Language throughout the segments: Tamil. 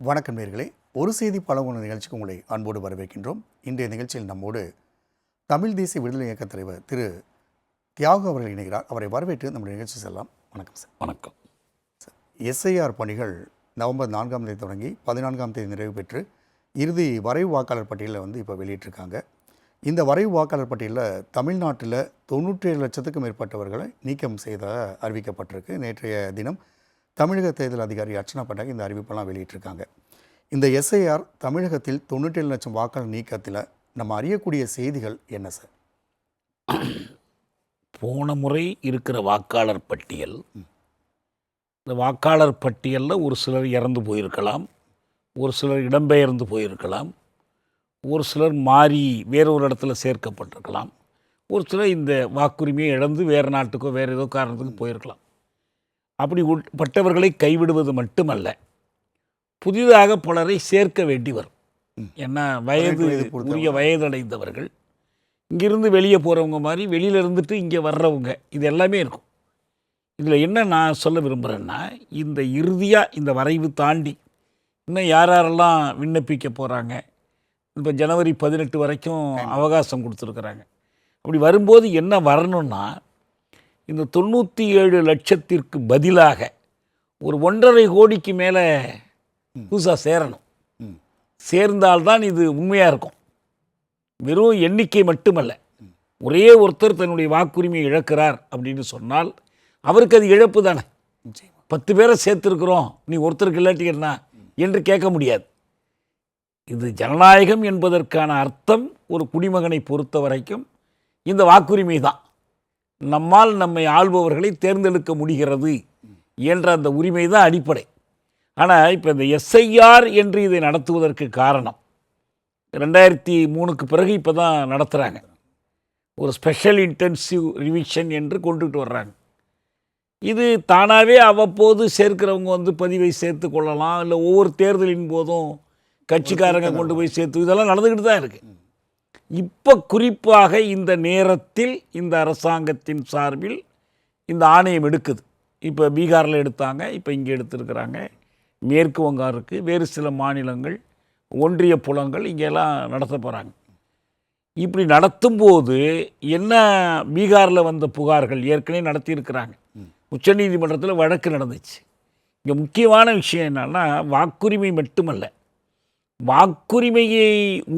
வணக்கம் நேர்களே. ஒரு செய்தி பழங்குண நிகழ்ச்சிக்கு உங்களை அன்போடு வரவேற்கின்றோம். இன்றைய நிகழ்ச்சியில் நம்மோடு தமிழ் தேசிய விடுதலை இயக்க தலைவர் திரு தியாகு அவர்கள் இணைகிறார். அவரை வரவேற்று நம்முடைய நிகழ்ச்சி செல்லலாம். வணக்கம் சார். வணக்கம். எஸ்ஐஆர் பணிகள் நவம்பர் நான்காம் தேதி தொடங்கி பதினான்காம் தேதி நிறைவு பெற்று இறுதி வரைவு வாக்காளர் பட்டியலில் வந்து இப்போ வெளியிட்டிருக்காங்க. இந்த வரைவு வாக்காளர் பட்டியலில் தமிழ்நாட்டில் தொண்ணூற்றி ஏழு லட்சத்துக்கும் மேற்பட்டவர்களை நீக்கம் செய்த அறிவிக்கப்பட்டிருக்கு. நேற்றைய தினம் தமிழக தேர்தல் அதிகாரி அர்ச்சனா பண்டாக் இந்த அறிவிப்பெல்லாம் வெளியிட்டிருக்காங்க. இந்த எஸ்ஐஆர் தமிழகத்தில் தொண்ணூற்றேழு லட்சம் வாக்காளர் நீக்கத்தில் நம்ம அறியக்கூடிய செய்திகள் என்ன சார்? போன முறை இருக்கிற வாக்காளர் பட்டியல் இந்த வாக்காளர் பட்டியலில் ஒரு சிலர் இறந்து போயிருக்கலாம் ஒரு சிலர் இடம்பெயர்ந்து போயிருக்கலாம் ஒரு சிலர் மாறி வேறொரு இடத்துல சேர்க்கப்பட்டிருக்கலாம் ஒரு சிலர் இந்த வாக்குரிமையை இழந்து வேறு நாட்டுக்கோ வேறு ஏதோ காரணத்துக்கு போயிருக்கலாம். அப்படி உட்பட்டவர்களை கைவிடுவது மட்டுமல்ல புதிதாக பலரை சேர்க்க வேண்டி வரும். ஏன்னா வயது. உரிய வயதடைந்தவர்கள் இங்கிருந்து வெளியே போகிறவங்க மாதிரி வெளியில் இருந்துட்டு இங்கே வர்றவங்க இது எல்லாமே இருக்கும். இதில் என்ன நான் சொல்ல விரும்புகிறேன்னா இந்த இறுதியாக இந்த வரைவு தாண்டி இன்னும் யார் யாரெல்லாம் விண்ணப்பிக்க போகிறாங்க இப்போ ஜனவரி பதினெட்டு வரைக்கும் அவகாசம் கொடுத்துருக்குறாங்க. அப்படி வரும்போது என்ன வரணும்னா இந்த தொண்ணூற்றி ஏழு லட்சத்திற்கு பதிலாக ஒரு ஒன்றரை கோடிக்கு மேலே புதுசாக சேரணும். சேர்ந்தால்தான் இது உண்மையாக இருக்கும். வெறும் எண்ணிக்கை மட்டுமல்ல. ஒரே ஒருத்தர் தன்னுடைய வாக்குரிமையை இழக்கிறார் அப்படின்னு சொன்னால் அவருக்கு அது இழப்பு தானே. பத்து பேரை சேர்த்துருக்குறோம் நீ ஒருத்தருக்கு இல்லாட்டி என்ன என்று கேட்க முடியாது. இது ஜனநாயகம் என்பதற்கான அர்த்தம் ஒரு குடிமகனை பொறுத்த வரைக்கும் இந்த வாக்குரிமை தான். நம்மால் நம்மை ஆள்பவர்களை தேர்ந்தெடுக்க முடிகிறது என்ற அந்த உரிமை தான் அடிப்படை. ஆனால் இப்போ இந்த எஸ்ஐஆர் என்று இதை நடத்துவதற்கு காரணம். ரெண்டாயிரத்தி மூணுக்கு பிறகு இப்போ தான் நடத்துகிறாங்க ஒரு ஸ்பெஷல் இன்டென்சிவ் ரிவிஷன் என்று கொண்டுகிட்டு வர்றாங்க. இது தானாகவே அவ்வப்போது சேர்க்கிறவங்க வந்து பதிவை சேர்த்து கொள்ளலாம். இல்லை ஒவ்வொரு தேர்தலின் போதும் கட்சிக்காரங்க கொண்டு போய் சேர்த்து இதெல்லாம் நடந்துக்கிட்டு தான் இருக்குது இப்போ குறிப்பாக இந்த நேரத்தில் இந்த அரசாங்கத்தின் சார்பில் இந்த ஆணையம் எடுக்குது. இப்போ பீகாரில் எடுத்தாங்க இப்போ இங்கே எடுத்திருக்கிறாங்க. மேற்கு வங்கம் இருக்குது வேறு சில மாநிலங்கள் ஒன்றிய புலங்கள் இங்கெல்லாம் நடத்த போகிறாங்க இப்படி நடத்தும்போது என்ன பீகாரில் வந்த புகார்கள் ஏற்கனவே நடத்தியிருக்கிறாங்க. உச்சநீதிமன்றத்தில் வழக்கு நடந்துச்சு. இங்கே முக்கியமான விஷயம் என்னென்னா வாக்குரிமை மட்டுமல்ல. வாக்குரிமையை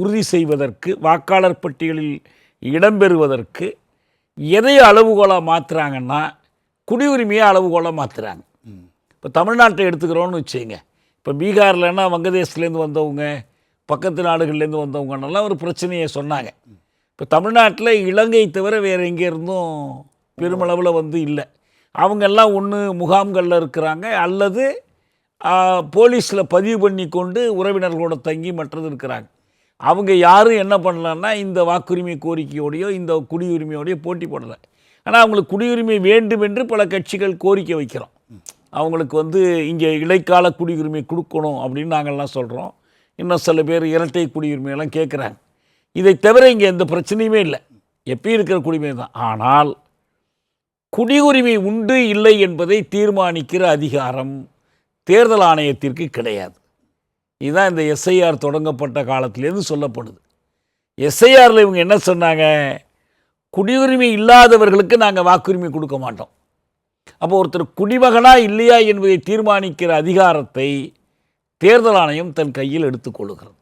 உறுதி செய்வதற்கு வாக்காளர் பட்டியலில் இடம்பெறுவதற்கு எதை அளவுகோலாக மாற்றுறாங்கன்னா குடியுரிமையை அளவுகோலாக மாற்றுறாங்க இப்போ தமிழ்நாட்டை எடுத்துக்கிறோன்னு வச்சுங்க இப்போ பீகார்லன்னா வங்கதேசத்துலேருந்து வந்தவங்க பக்கத்து நாடுகள்லேருந்து வந்தவங்கன்னெல்லாம் ஒரு பிரச்சனையை சொன்னாங்க. இப்போ தமிழ்நாட்டில் இலங்கை தவிர வேறு எங்கே இருந்தும் பெருமளவில் வந்து இல்லை. அவங்கெல்லாம் ஒன்று முகாம்களில் இருக்கிறாங்க அல்லது போலீஸில் பதிவு பண்ணி கொண்டு உறவினர்களோட தங்கி மற்றது இருக்கிறாங்க. அவங்க யாரும் என்ன பண்ணலன்னா இந்த வாக்குரிமை கோரிக்கையோடையோ இந்த குடியுரிமையோடையோ போட்டி போடலை ஆனால் அவங்களுக்கு குடியுரிமை வேண்டும் என்று பல கட்சிகள் கோரிக்கை வைக்கிறோம். அவங்களுக்கு வந்து இங்கே இடைக்கால குடியுரிமை கொடுக்கணும் அப்படின்னு நாங்கள்லாம் சொல்கிறோம் இன்னும் சில பேர் இரட்டை குடியுரிமையெல்லாம் கேட்குறாங்க இதை தவிர இங்கே எந்த பிரச்சனையுமே இல்லை. எப்பயும் இருக்கிற குடிமை தான். ஆனால் குடியுரிமை உண்டு இல்லை என்பதை தீர்மானிக்கிற அதிகாரம் தேர்தல் ஆணையத்திற்கு கிடையாது. இதுதான் இந்த எஸ்ஐஆர் தொடங்கப்பட்ட காலத்திலேருந்து சொல்லப்படுது. எஸ்ஐஆரில் இவங்க என்ன சொன்னாங்க? குடியுரிமை இல்லாதவர்களுக்கு நாங்கள் வாக்குரிமை கொடுக்க மாட்டோம். அப்போ ஒருத்தர் குடிமகனா இல்லையா என்பதை தீர்மானிக்கிற அதிகாரத்தை தேர்தல் ஆணையம் தன் கையில் எடுத்துக்கொள்ளுகிறது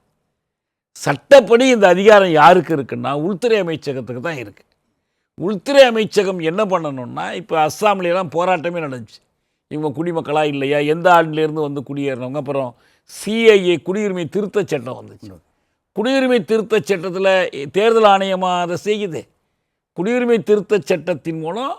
சட்டப்படி இந்த அதிகாரம் யாருக்கு இருக்குன்னா உள்துறை அமைச்சகத்துக்கு தான் இருக்குது உள்துறை அமைச்சகம் என்ன பண்ணணும்னா இப்போ அஸ்ஸாம்லாம் போராட்டமே நடந்துச்சு. இவங்க குடிமக்களாக இல்லையா? எந்த ஆண்டிலேருந்து வந்து குடியேறினவங்க? அப்புறம் சிஐஏ குடியுரிமை திருத்தச் சட்டம் வந்துச்சு. குடியுரிமை திருத்தச் சட்டத்தில் தேர்தல் ஆணையமாக அதை செய்யுது. குடியுரிமை திருத்தச் சட்டத்தின் மூலம்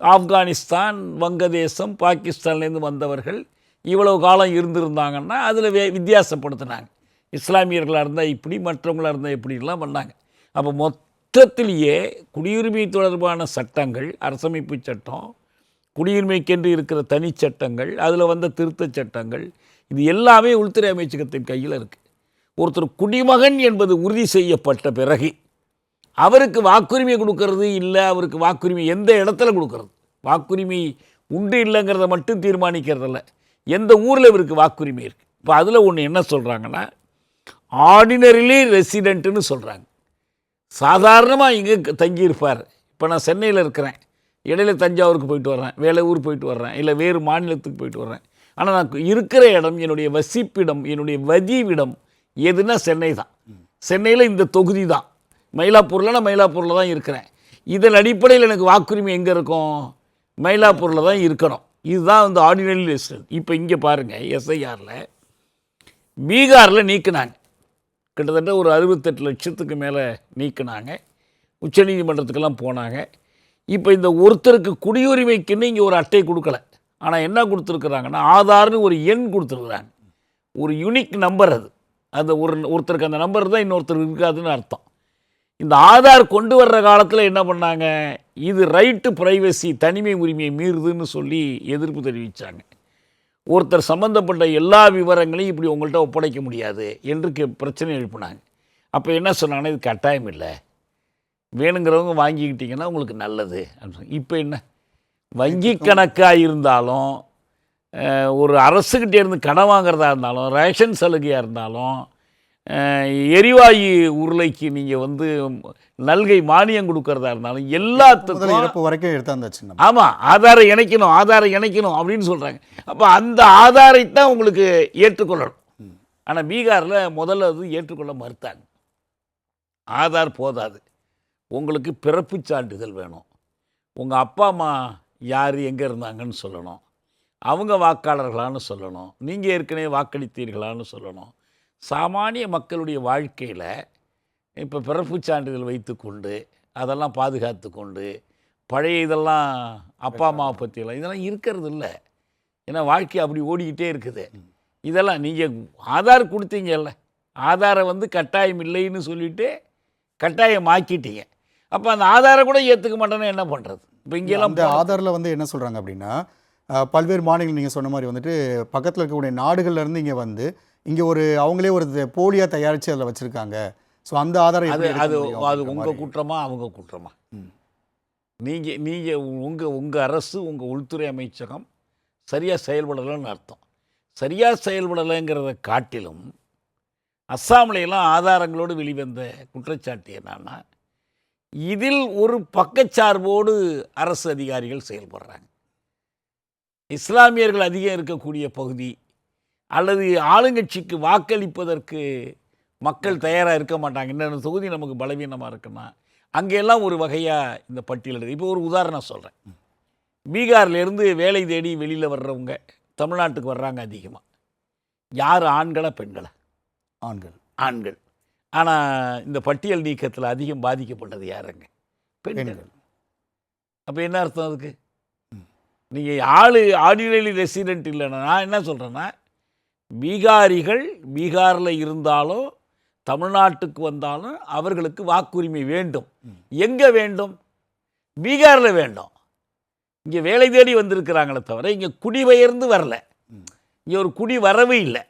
ஆப்கானிஸ்தான் வங்கதேசம் பாகிஸ்தான்லேருந்து வந்தவர்கள் இவ்வளவு காலம் இருந்திருந்தாங்கன்னா அதில் வே வித்தியாசப்படுத்தினாங்க. இஸ்லாமியர்களாக இருந்தால் இப்படி மற்றவங்களாக இருந்தால் இப்படிலாம் பண்ணாங்க. அப்போ மொத்தத்திலேயே குடியுரிமை தொடர்பான சட்டங்கள் அரசமைப்பு சட்டம் குடியுரிமைக்கென்று இருக்கிற தனிச்சட்டங்கள் அதில் வந்த திருத்தச் சட்டங்கள் இது எல்லாமே உள்துறை அமைச்சகத்தின் கையில் இருக்குது ஒருத்தர் குடிமகன் என்பது உறுதி செய்யப்பட்ட பிறகு அவருக்கு வாக்குரிமை கொடுக்கறது இல்லை அவருக்கு வாக்குரிமை எந்த இடத்துல கொடுக்கறது? வாக்குரிமை உண்டு இல்லைங்கிறத மட்டும் தீர்மானிக்கிறதில்ல எந்த ஊரில் இவருக்கு வாக்குரிமை இருக்குது இப்போ அதில் ஒன்று என்ன சொல்கிறாங்கன்னா ஆர்டினரிலி ரெசிடென்ட்டுன்னு சொல்கிறாங்க சாதாரணமாக இங்கே தங்கியிருப்பார். இப்போ நான் சென்னையில் இருக்கிறேன். இடையில தஞ்சாவூருக்கு போயிட்டு வர்றேன் வேலை ஊர் போயிட்டு வர்றேன் இல்லை வேறு மாநிலத்துக்கு போயிட்டு வர்றேன். ஆனால் நான் இருக்கிற இடம் என்னுடைய வசிப்பிடம் என்னுடைய வதிவிடம் எதுனா சென்னை தான். சென்னையில் இந்த தொகுதி தான். மயிலாப்பூரில் நான் மயிலாப்பூரில் தான் இருக்கிறேன். இதன் அடிப்படையில் எனக்கு வாக்குரிமை எங்கே இருக்கும்? மயிலாப்பூரில் தான் இருக்கணும். இதுதான் வந்து ஆர்டினரி லிஸ்ட் இப்போ இங்கே பாருங்கள் எஸ்ஐஆரில் பீகாரில் நீக்கினாங்க. கிட்டத்தட்ட ஒரு அறுபத்தெட்டு லட்சத்துக்கு மேலே நீக்கினாங்க. உச்சநீதிமன்றத்துக்கெல்லாம் போனாங்க. இப்போ இந்த ஒருத்தருக்கு குடியுரிமைக்குன்னு இங்கே ஒரு அட்டை கொடுக்கல. ஆனால் என்ன கொடுத்துருக்குறாங்கன்னா ஆதார்னு ஒரு எண் கொடுத்துருக்குறாங்க. ஒரு யூனிக் நம்பர் அது. அந்த ஒரு ஒருத்தருக்கு அந்த நம்பர் தான் இன்னொருத்தருக்கு இருக்காதுன்னு அர்த்தம். இந்த ஆதார் கொண்டு வர்ற காலத்தில் என்ன பண்ணாங்க? இது ரைட்டு ப்ரைவசி தனிமை உரிமையை மீறுதுன்னு சொல்லி எதிர்ப்பு தெரிவித்தாங்க ஒருத்தர் சம்மந்தப்பட்ட எல்லா விவரங்களையும் இப்படி உங்கள்கிட்ட ஒப்படைக்க முடியாது என்று கே- பிரச்சனை எழுப்பினாங்க. அப்போ என்ன சொன்னாங்கன்னா இது கட்டாயம் இல்லை. வேணுங்கிறவங்க வாங்கிக்கிட்டிங்கன்னா உங்களுக்கு நல்லது. அப்படின்னு இப்போ என்ன? வங்கி கணக்காக இருந்தாலும் ஒரு அரசுக்கிட்டே இருந்து கடன் வாங்குறதா இருந்தாலும் ரேஷன் சலுகையாக இருந்தாலும் எரிவாயு உருளைக்கு நீங்கள் வந்து நல்கை மானியம் கொடுக்கறதா இருந்தாலும் எல்லாத்துக்கும் இறப்பு வரைக்கும் எடுத்தாந்தாச்சு நம்ம ஆமாம் ஆதாரம் இணைக்கணும் ஆதாரம் இணைக்கணும் அப்படின்னு சொல்கிறாங்க அப்போ அந்த ஆதாரைத்தான் உங்களுக்கு ஏற்றுக்கொள்ளணும். ஆனால் பீகாரில் முதல்ல அது ஏற்றுக்கொள்ள மறுத்தாங்க. ஆதார் போதாது. உங்களுக்கு பிறப்புச் சான்றிதழ் வேணும். உங்கள் அப்பா அம்மா யார் எங்கே இருந்தாங்கன்னு சொல்லணும். அவங்க வாக்காளர்களான்னு சொல்லணும். நீங்கள் ஏற்கனவே வாக்களித்தீர்களான்னு சொல்லணும். சாமானிய மக்களுடைய வாழ்க்கையில் இப்போ பிறப்புச் சான்றிதழ் வைத்துக்கொண்டு அதெல்லாம் பாதுகாத்து கொண்டு பழைய இதெல்லாம் அப்பா அம்மாவை பற்றியெல்லாம் இதெல்லாம் இருக்கிறது இல்லை ஏன்னா வாழ்க்கை அப்படி ஓடிக்கிட்டே இருக்குது. இதெல்லாம் நீங்கள் ஆதார் கொடுத்தீங்கல்ல. ஆதாரை வந்து கட்டாயம் இல்லைன்னு சொல்லிட்டு கட்டாயம் ஆக்கிட்டீங்க அப்போ அந்த ஆதாரை கூட ஏற்றுக்க மாட்டேன்னா என்ன பண்ணுறது இப்போ இங்கெல்லாம் அந்த ஆதாரில் வந்து என்ன சொல்கிறாங்க அப்படின்னா பல்வேறு மாநிலங்கள் நீங்கள் சொன்ன மாதிரி வந்துட்டு பக்கத்தில் இருக்கக்கூடிய நாடுகள்ல இருந்து இங்கே வந்து இங்கே ஒரு அவங்களே ஒரு போலியாக தயாரித்து அதில் வச்சுருக்காங்க. ஸோ அந்த ஆதாரம் அது அது அது உங்கள். குற்றமா அவங்க குற்றமா? ம். நீங்கள் நீங்கள் உங்கள் உங்கள் அரசு உங்கள் உள்துறை அமைச்சகம் சரியாக செயல்படலைன்னு அர்த்தம். சரியாக செயல்படலைங்கிறத காட்டிலும் அஸ்ஸாம்ல எல்லாம் ஆதாரங்களோடு வெளிவந்த குற்றச்சாட்டு என்னன்னா இதில் ஒரு பக்கச்சார்போடு அரசு அதிகாரிகள் செயல்படுறாங்க. இஸ்லாமியர்கள் அதிகம் இருக்கக்கூடிய பகுதி அல்லது ஆளுங்கட்சிக்கு வாக்களிப்பதற்கு மக்கள் தயாராக இருக்க மாட்டாங்க. இந்த தொகுதி நமக்கு பலவீனமாக இருக்குன்னா அங்கெல்லாம் ஒரு வகையாக இந்த பட்டியலிடுது இப்போ ஒரு உதாரணம் சொல்கிறேன் பீகார்லேருந்து வேலை தேடி வெளியில் வர்றவங்க தமிழ்நாட்டுக்கு வர்றாங்க அதிகமாக யார்? ஆண்களா பெண்களா? ஆண்கள். ஆண்கள். ஆனால் இந்த பட்டியல் நீக்கத்தில் அதிகம் பாதிக்கப்பட்டது யாருங்க? பெண்கள். அப்போ என்ன அர்த்தம் அதுக்கு? நீங்கள் ஆளு ஆர்டினரி ரெசிடென்ட் இல்லைன்னா நான் என்ன சொல்கிறேன்னா பீகாரிகள் பீகாரில் இருந்தாலும் தமிழ்நாட்டுக்கு வந்தாலும் அவர்களுக்கு வாக்குரிமை வேண்டும். எங்கே வேண்டும்? பீகாரில் வேண்டும். இங்கே வேலை தேடி வந்திருக்கிறாங்களே தவிர இங்கே குடிபெயர்ந்து வரல. இங்கே ஒரு குடி வரவு இல்லை.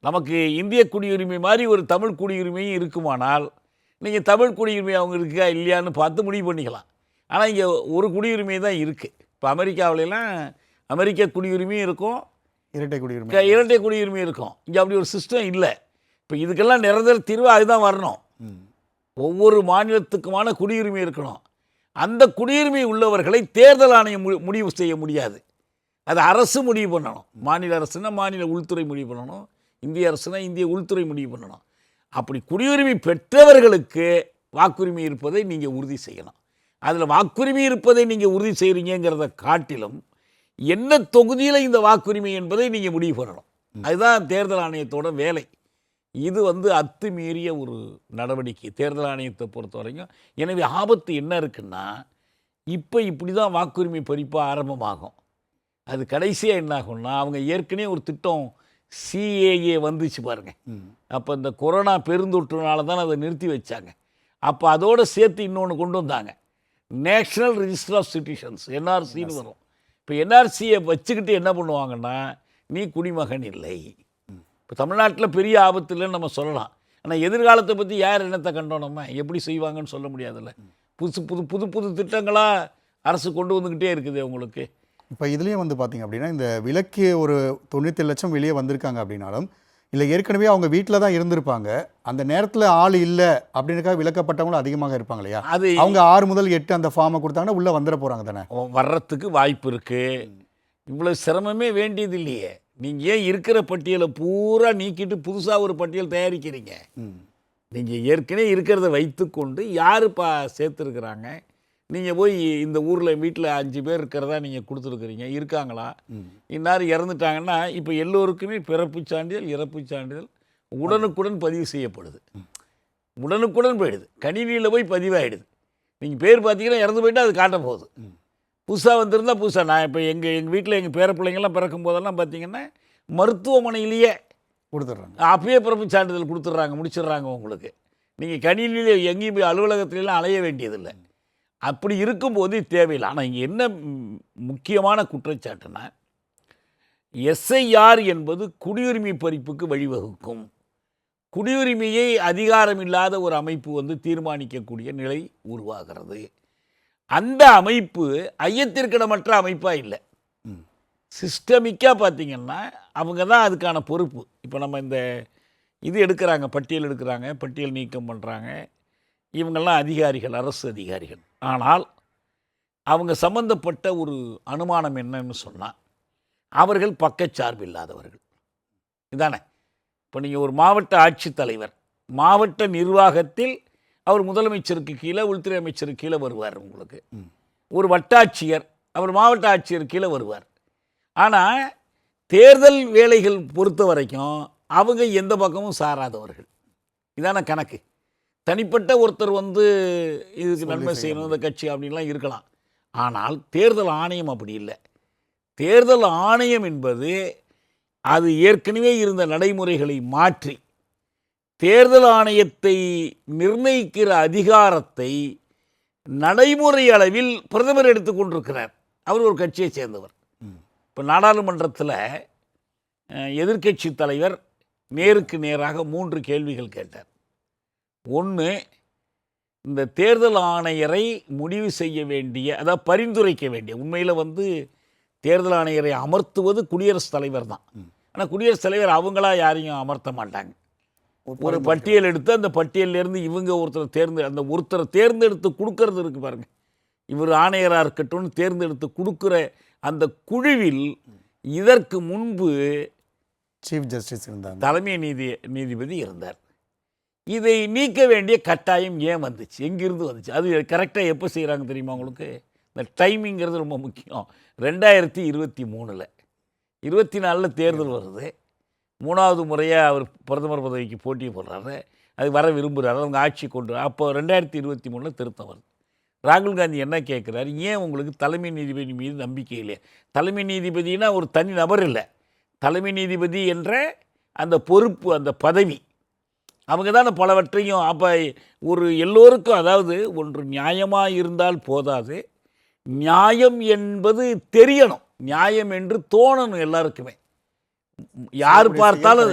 நமக்கு இந்திய குடியுரிமை மாதிரி ஒரு தமிழ் குடியுரிமையும் இருக்குமானால் நீங்கள் தமிழ் குடியுரிமை அவங்க இருக்கா இல்லையான்னு பார்த்து முடிவு பண்ணிக்கலாம். ஆனால் இங்கே ஒரு குடியுரிமை தான் இருக்குது இப்போ அமெரிக்காவிலலாம் அமெரிக்க குடியுரிமையும் இருக்கும். இரட்டை குடியுரிமை. இரட்டை குடியுரிமை இருக்கும். இங்கே அப்படி ஒரு சிஸ்டம் இல்லை. இப்போ இதுக்கெல்லாம் நிரந்தர தீர்வு அதுதான் வரணும். ஒவ்வொரு மாநிலத்துக்குமான குடியுரிமை இருக்கணும். அந்த குடியுரிமை உள்ளவர்களை தேர்தல் ஆணையம் மு- முடிவு செய்ய முடியாது. அது அரசு முடிவு பண்ணணும். மாநில அரசுனா மாநில உள்துறை முடிவு பண்ணணும். இந்திய அரசுனா இந்திய உள்துறை முடிவு பண்ணணும். அப்படி குடியுரிமை பெற்றவர்களுக்கு வாக்குரிமை இருப்பதை நீங்கள் உறுதி செய்யணும். அதில் வாக்குரிமை இருப்பதை நீங்கள் உறுதி செய்கிறீங்கிறத காட்டிலும் என்ன தொகுதியில் இந்த வாக்குரிமை என்பதை நீங்கள் முடிவு பண்ணணும். அதுதான் தேர்தல் ஆணையத்தோட வேலை. இது வந்து அத்துமீறிய ஒரு நடவடிக்கை. தேர்தல் ஆணையத்தை பொறுத்த வரைக்கும் எனவே ஆபத்து என்ன இருக்குன்னா இப்போ இப்படி தான் வாக்குரிமை பறிப்பு ஆரம்பமாகும். அது கடைசியாக என்ன ஆகும்னா அவங்க ஏற்கனவே ஒரு திட்டம் சிஏஏ வந்துச்சு பாருங்க. அப்போ இந்த கொரோனா பெருந்தொற்றுனால தான் அதை நிறுத்தி வச்சாங்க. அப்போ அதோட சேர்த்து இன்னொன்று கொண்டு வந்தாங்க. நேஷ்னல் ரெஜிஸ்டர் ஆஃப் சிட்டிசன்ஸ் என்ஆர்சின்னு வரும். இப்போ என்ஆர்சியை வச்சுக்கிட்டு என்ன பண்ணுவாங்கன்னா நீ குடிமகன் இல்லை. இப்போ தமிழ்நாட்டில் பெரிய ஆபத்து இல்லைன்னு நம்ம சொல்லலாம். ஆனால் எதிர்காலத்தை பற்றி யார் என்னத்தை கண்டோம் நம்ம? எப்படி செய்வாங்கன்னு சொல்ல முடியாதுல்ல. புதுசு புது புது புது திட்டங்களாக அரசு கொண்டு வந்துக்கிட்டே இருக்குது உங்களுக்கு. இப்போ இதுலேயும் வந்து பார்த்தீங்க அப்படின்னா இந்த விலக்கு ஒரு தொண்ணூற்றி லட்சம் வெளியே வந்திருக்காங்க அப்படின்னாலும் இல்லை ஏற்கனவே அவங்க வீட்டில் தான் இருந்திருப்பாங்க. அந்த நேரத்தில் ஆள் இல்லை அப்படின்றக்காக விலக்கப்பட்டவங்களும் அதிகமாக இருப்பாங்க இல்லையா? அது அவங்க ஆறு முதல் எட்டு அந்த ஃபார்மை கொடுத்தாங்கன்னா உள்ளே வந்துட போகிறாங்க தானே? வர்றதுக்கு வாய்ப்பு இருக்கு. இவ்வளோ சிரமமே வேண்டியது இல்லையே. நீங்கள் ஏன் இருக்கிற பட்டியலை பூரா நீக்கிட்டு புதுசாக ஒரு பட்டியல் தயாரிக்கிறீங்க? நீங்கள் ஏற்கனவே இருக்கிறத வைத்துக்கொண்டு யாருப்பா சேர்த்துருக்குறாங்க? நீங்கள் போய் இந்த ஊரில் வீட்டில் அஞ்சு பேர் இருக்கிறதா நீங்கள் கொடுத்துருக்குறீங்க இருக்காங்களா? இன்னார் இறந்துட்டாங்கன்னா இப்போ எல்லோருக்குமே பிறப்புச் சான்றிதழ் இறப்புச் சான்றிதழ் உடனுக்குடன் பதிவு செய்யப்படுது. உடனுக்குடன் போயிடுது. கணினியில் போய் பதிவாயிடுது. நீங்கள் பேர் பார்த்தீங்கன்னா இறந்து போயிட்டு அது காட்ட போகுது. புதுசாக வந்திருந்தா புதுசாக நான் இப்போ எங்கள் எங்கள் வீட்டில் எங்கள் பேர பிள்ளைங்கள்லாம் பிறக்கும் போதெல்லாம் பார்த்தீங்கன்னா மருத்துவமனையிலேயே கொடுத்துட்றாங்க. அப்பயே பிறப்பு சான்றிதழ் கொடுத்துட்றாங்க முடிச்சிடுறாங்க உங்களுக்கு. நீங்கள் கணினியிலே எங்கேயும் போய் அலுவலகத்துலலாம் அலைய வேண்டியதில்லை. அப்படி இருக்கும்போது தேவையில்லை. ஆனால் இங்கே என்ன முக்கியமான குற்றச்சாட்டுனா எஸ்ஐஆர் என்பது குடியுரிமை பறிப்புக்கு வழிவகுக்கும். குடியுரிமையை அதிகாரம் இல்லாத ஒரு அமைப்பு வந்து தீர்மானிக்கக்கூடிய நிலை உருவாகிறது. அந்த அமைப்பு ஐயத்திற்கிடமற்ற அமைப்பாக இல்லை. சிஸ்டமிக்காக பார்த்திங்கன்னா அவங்க தான் அதுக்கான பொறுப்பு. இப்போ நம்ம இந்த இது எடுக்கிறாங்க பட்டியல் எடுக்கிறாங்க பட்டியல் நீக்கம் பண்ணுறாங்க இவங்கெல்லாம் அதிகாரிகள் அரசு அதிகாரிகள். ஆனால் அவங்க சம்பந்தப்பட்ட ஒரு அனுமானம் என்னன்னு சொன்னால் அவர்கள் பக்கச்சார்பு இல்லாதவர்கள். இதானே? இப்போ நீங்கள் ஒரு மாவட்ட ஆட்சித்தலைவர் மாவட்ட நிர்வாகத்தில் அவர் முதலமைச்சருக்கு கீழே உள்துறை அமைச்சருக்கு கீழே வருவார் உங்களுக்கு. ஒரு வட்டாட்சியர் அவர் மாவட்ட ஆட்சியர் கீழே வருவார். ஆனால் தேர்தல் வேலைகள் பொறுத்த வரைக்கும் அவங்க எந்த பக்கமும் சாராதவர்கள். இதான கணக்கு. தனிப்பட்ட ஒருத்தர் வந்து இதுக்கு நன்மை செய்ய செய்யணும் இந்த கட்சி அப்படின்லாம் இருக்கலாம். ஆனால் தேர்தல் ஆணையம் அப்படி இல்லை. தேர்தல் ஆணையம் என்பது அது ஏற்கனவே இருந்த நடைமுறைகளை மாற்றி தேர்தல் ஆணையத்தை நிர்ணயிக்கிற அதிகாரத்தை நடைமுறை அளவில் பிரதமர் எடுத்துக்கொண்டிருக்கிறார் அவர் ஒரு கட்சியை சேர்ந்தவர். இப்போ நாடாளுமன்றத்தில் எதிர்க்கட்சி தலைவர் நேருக்கு நேராக மூன்று கேள்விகள் கேட்டார். ஒன்று இந்த தேர்தல் ஆணையரை முடிவு செய்ய வேண்டிய அதாவது பரிந்துரைக்க வேண்டிய உண்மையில் வந்து தேர்தல் ஆணையரை அமர்த்துவது குடியரசுத் தலைவர் தான். ஆனால் குடியரசுத் தலைவர் அவங்களா யாரையும் அமர்த்த மாட்டாங்க. ஒரு பட்டியல் எடுத்து அந்த பட்டியல்ல இருந்து இவங்க ஒருத்தர் தேர்ந்து அந்த ஒருத்தரை தேர்ந்தெடுத்து கொடுக்கறது இருக்கு பாருங்க. இவர் ஆணையராக இருக்கட்டும்னு தேர்ந்தெடுத்து கொடுக்குற அந்த குழுவில் இதற்கு முன்பு சீஃப் ஜஸ்டிஸ் இருந்தாங்க. தலைமை நீதி நீதிபதி இருந்தார். இதை நீக்க வேண்டிய கட்டாயம் ஏன் வந்துச்சு? எங்கிருந்து வந்துச்சு? அது கரெக்டாக எப்போ செய்கிறாங்க தெரியுமா உங்களுக்கு? இந்த டைமிங்கிறது ரொம்ப முக்கியம். ரெண்டாயிரத்தி இருபத்தி மூணில். இருபத்தி நாலில் தேர்தல் வருது. மூணாவது முறையாக அவர் பிரதமர் பதவிக்கு போட்டி போடுறாரு. அது வர விரும்புகிறாரு அவங்க ஆட்சி கொண்டு அப்போ ரெண்டாயிரத்தி இருபத்தி மூணில் திருத்தம் வருது. ராகுல் காந்தி என்ன கேட்குறாரு ஏன் உங்களுக்கு தலைமை நீதிபதி மீது நம்பிக்கை இல்லையா? தலைமை நீதிபதினா ஒரு தனி நபர் இல்லை. தலைமை நீதிபதி என்ற அந்த பொறுப்பு அந்த பதவி அவங்க தானே பலவற்றையும் அப்போ ஒரு எல்லோருக்கும் அதாவது ஒன்று நியாயமாக இருந்தால் போதாது. நியாயம் என்பது தெரியணும். நியாயம் என்று தோணணும் எல்லாருக்குமே. யார் பார்த்தாலும்.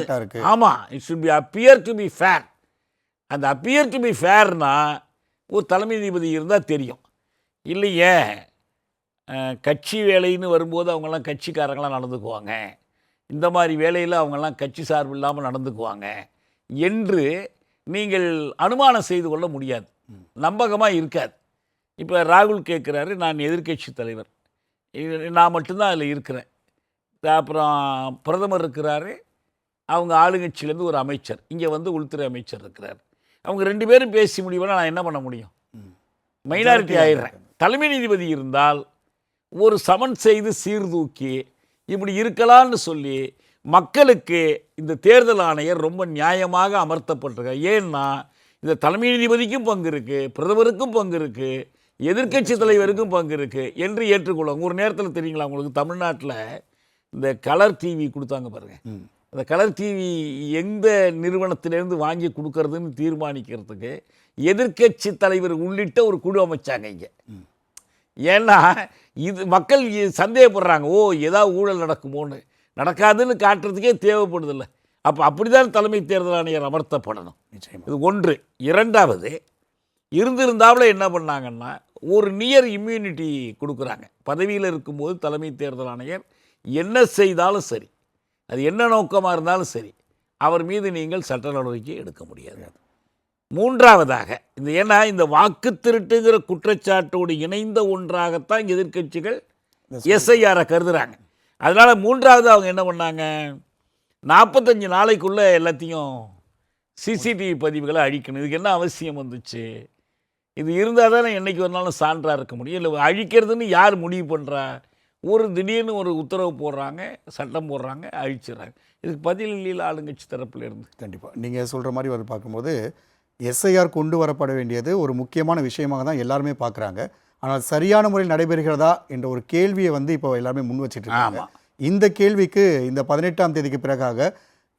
ஆமாம் it should be appear to be fair அந்த appear டு பி ஃபேர்னா ஒரு தலைமை நீதிபதி இருந்தால் தெரியும். இல்லையே கட்சி வேலைன்னு வரும்போது அவங்கெல்லாம் கட்சிக்காரங்களாம் நடந்துக்குவாங்க. இந்த மாதிரி வேலையில் அவங்கெல்லாம் கட்சி சார்பு இல்லாமல் நடந்துக்குவாங்க. என்று நீங்கள் அனுமானம் செய்து கொள்ள முடியாது. நம்பகமாக இருக்காது. இப்போ ராகுல் கேட்குறாரு நான் எதிர்க்கட்சி தலைவர். நான் மட்டும்தான் அதில் இருக்கிறேன். அப்புறம் பிரதமர் இருக்கிறாரு. அவங்க ஆளுங்கட்சியிலேருந்து ஒரு அமைச்சர். இங்கே வந்து உள்துறை அமைச்சர் இருக்கிறார். அவங்க ரெண்டு பேரும் பேசி முடிவுனா நான் என்ன பண்ண முடியும். மைனாரிட்டி ஆயிடுறேன். தலைமை நீதிபதி இருந்தால் ஒரு சமன் செய்து சீர்தூக்கி இப்படி இருக்கலாம்னு சொல்லி மக்களுக்கு இந்த தேர்தல் ஆணையர் ரொம்ப நியாயமாக அமர்த்தப்பட்டிருக்கார் ஏன்னா இந்த தலைமை நீதிபதிக்கும் பங்கு இருக்குது பிரதமருக்கும் பங்கு இருக்குது எதிர்க்கட்சி தலைவருக்கும் பங்கு இருக்குது என்று ஏற்றுக்கொள்வாங்க. ஒரு நேரத்தில் தெரியுங்களா உங்களுக்கு? தமிழ்நாட்டில் இந்த கலர் டிவி கொடுத்தாங்க பாருங்கள் அந்த கலர் டிவி எந்த நிறுவனத்திலேருந்து வாங்கி கொடுக்கறதுன்னு தீர்மானிக்கிறதுக்கு எதிர்க்கட்சி தலைவர் உள்ளிட்ட ஒரு குழு அமைச்சாங்க இங்கே. ஏன்னா இது மக்கள் சந்தேகப்படுறாங்க. ஓ ஏதாவது ஊழல் நடக்குமோன்னு. நடக்காதுன்னு காட்டுறதுக்கே தேவைப்படுதில்ல. அப்போ அப்படிதான் தலைமை தேர்தல் ஆணையர் அமர்த்தப்படணும். நிச்சயமா. இது ஒன்று. இரண்டாவது இருந்திருந்தாப்புல என்ன பண்ணாங்கன்னா ஒரு நியர் இம்யூனிட்டி கொடுக்குறாங்க. பதவியில் இருக்கும்போது தலைமை தேர்தல் ஆணையர் என்ன செய்தாலும் சரி அது என்ன நோக்கமாக இருந்தாலும் சரி அவர் மீது நீங்கள் சட்ட நடவடிக்கை எடுக்க முடியாது. மூன்றாவதாக இந்த ஏன்னா இந்த வாக்கு திருட்டுங்கிற குற்றச்சாட்டோடு இணைந்த ஒன்றாகத்தான் எதிர்க்கட்சிகள் எஸ்ஐஆரை கருதுறாங்க. அதனால் மூன்றாவது அவங்க என்ன பண்ணாங்க? நாற்பத்தஞ்சு நாளைக்குள்ளே எல்லாத்தையும் சிசிடிவி பதிவுகளை அழிக்கணும். இதுக்கு என்ன அவசியம் வந்துச்சு? இது இருந்தால் தானே என்றைக்கு ஒரு நாளும் சான்றாக இருக்க முடியும். இல்லை அழிக்கிறதுன்னு யார் முடிவு பண்ணுறா ஒரு திடீர்னு ஒரு உத்தரவு போடுறாங்க சட்டம் போடுறாங்க அழிச்சிடுறாங்க. இதுக்கு பதில் இல்லையில் ஆளுங்கட்சி தரப்பில் இருந்து. கண்டிப்பாக நீங்கள் சொல்கிற மாதிரி வந்து பார்க்கும்போது எஸ்ஐஆர் கொண்டு வரப்பட வேண்டியது ஒரு முக்கியமான விஷயமாக தான் எல்லாருமே பார்க்குறாங்க. ஆனால் சரியான முறையில் நடைபெறுகிறதா என்ற ஒரு கேள்வியை வந்து இப்போ எல்லாருமே முன் வச்சிட்டு இருக்காங்க இந்த கேள்விக்கு இந்த பதினெட்டாம் தேதிக்கு பிறகாக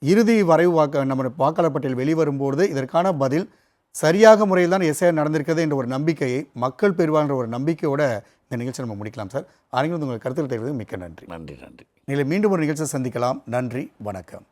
இறுதி வரைவு வாக்கு நம்ம வாக்காளர் பட்டியல் வெளிவரும்போது இதற்கான பதில் சரியாக முறையில் தான் எஸ்ஐஆர் நடந்திருக்கிறது என்ற ஒரு நம்பிக்கையை மக்கள் பெறுவான்ற ஒரு நம்பிக்கையோட இந்த நிகழ்ச்சி நம்ம முடிக்கலாம் சார். அறிஞர் உங்கள் கருத்தில் தெரிவித்து மிக்க நன்றி. நன்றி நன்றி. நீங்கள் மீண்டும் ஒரு நிகழ்ச்சியை சந்திக்கலாம். நன்றி வணக்கம்.